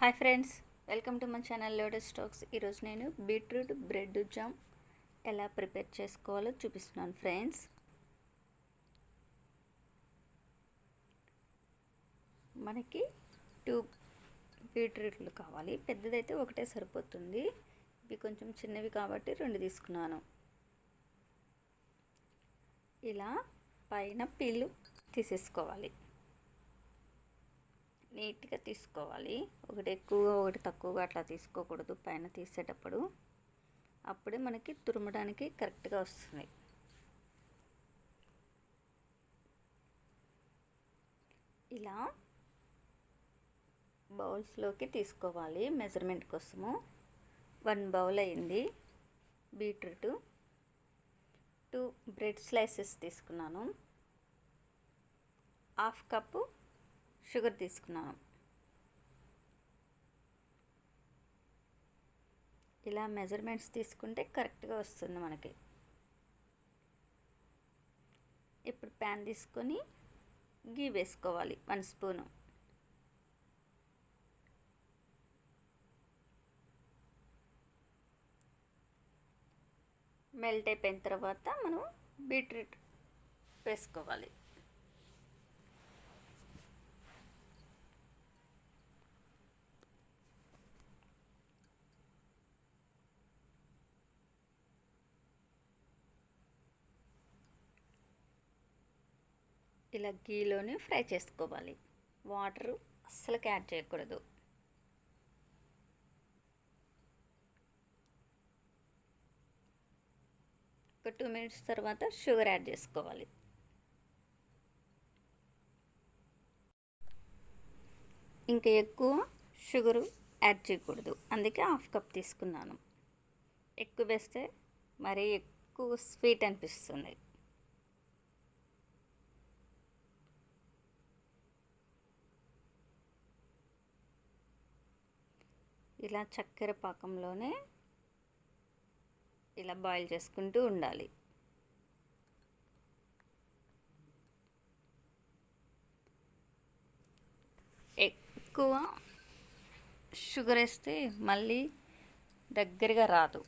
Hi friends welcome to my channel Lotus Stacks. ఈరోజు నేను beetroot bread jam ఎలా prepare చేసుకోవాలో చూపిస్తున్నాను ఫ్రెండ్స్. మనకి టూ బీట్రూట్లు కావాలి. పెద్దదైతే ఒకటే సరిపోతుంది. ఇవి కొంచెం చిన్నవి కాబట్టి రెండు తీసుకున్నాను. ఇలా పైన పీలు తీసేసుకోవాలి. నీట్గా తీసుకోవాలి. ఒకటి ఎక్కువగా ఒకటి తక్కువగా అట్లా తీసుకోకూడదు. పైన తీసేటప్పుడు. అప్పుడే మనకి తురమడానికి కరెక్ట్గా వస్తుంది. ఇలా బౌల్స్లోకి తీసుకోవాలి మెజర్మెంట్ కోసము. వన్ బౌల్ అయింది బీట్రూట్. టూ బ్రెడ్ స్లైసెస్ తీసుకున్నాను. హాఫ్ కప్పు షుగర్ తీసుకున్నాను. ఇలా మెజర్మెంట్స్ తీసుకుంటే కరెక్ట్గా వస్తుంది మనకి. ఇప్పుడు ప్యాన్ తీసుకొని గీ వేసుకోవాలి వన్ స్పూను. మెల్ట్ అయిపోయిన తర్వాత మనం బీట్రూట్ వేసుకోవాలి. ఇలా గీలోనే ఫ్రై చేసుకోవాలి. వాటర్ అస్సలు యాడ్ చేయకూడదు. ఒక టూ మినిట్స్ తర్వాత షుగర్ యాడ్ చేసుకోవాలి. ఇంకా ఎక్కువ షుగరు యాడ్ చేయకూడదు. అందుకే హాఫ్ కప్ తీసుకున్నాను. ఎక్కువ వేస్తే మరీ ఎక్కువ స్వీట్ అనిపిస్తుంది. ఇలా చక్కెర పాకంలోనే ఇలా బాయిల్ చేసుకుంటూ ఉండాలి. ఎక్కువ షుగర్ వేస్తే మళ్ళీ దగ్గరగా రాదు.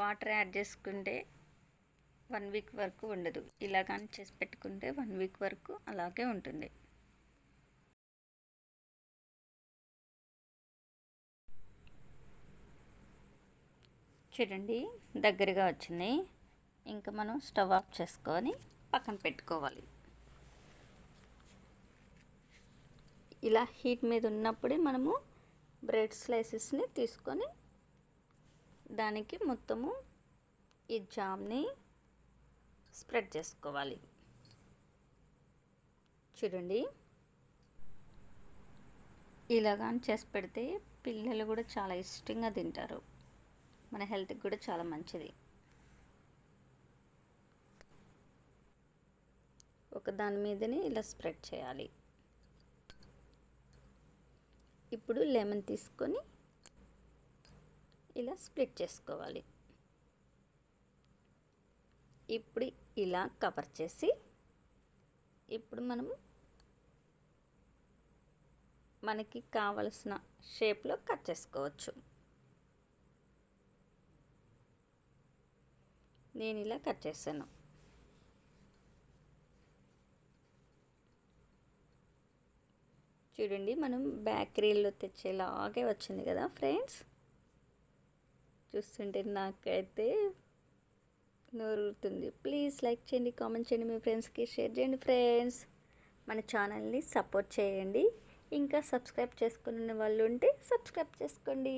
వాటర్ యాడ్ చేసుకుంటే వన్ వీక్ వరకు ఉండదు. ఇలా కానీ చేసి పెట్టుకుంటే వన్ వీక్ వరకు అలాగే ఉంటుంది. చూడండి దగ్గరగా వచ్చింది. ఇంకా మనం స్టవ్ ఆఫ్ చేసుకొని పక్కన పెట్టుకోవాలి. ఇలా హీట్ మీద ఉన్నప్పుడే మనము బ్రెడ్ స్లైసెస్ని తీసుకొని దానికి మొత్తము ఈ జామ్ని స్ప్రెడ్ చేసుకోవాలి. చూడండి. ఇలాగా చేసి పెడితే పిల్లలు కూడా చాలా ఇష్టంగా తింటారు. మన హెల్త్కి కూడా చాలా మంచిది. ఒక దాని మీదనే ఇలా స్ప్రెడ్ చేయాలి. ఇప్పుడు లెమన్ తీసుకొని ఇలా స్ప్లిట్ చేసుకోవాలి. ఇప్పుడు ఇలా కవర్ చేసి ఇప్పుడు మనము మనకి కావలసిన షేప్లో కట్ చేసుకోవచ్చు. నేను ఇలా కట్ చేశాను. చూడండి మనం బేకరీలో తెచ్చేలాగే వచ్చింది కదా ఫ్రెండ్స్? చూస్తుంటే నాకైతే నోరుతుంది ప్లీజ్ లైక్ చేయండి కామెంట్ చేయండి మీ ఫ్రెండ్స్కి షేర్ చేయండి ఫ్రెండ్స్. మన ఛానల్ని సపోర్ట్ చేయండి. ఇంకా సబ్స్క్రైబ్ చేసుకున్న వాళ్ళు ఉంటే సబ్స్క్రైబ్ చేసుకోండి.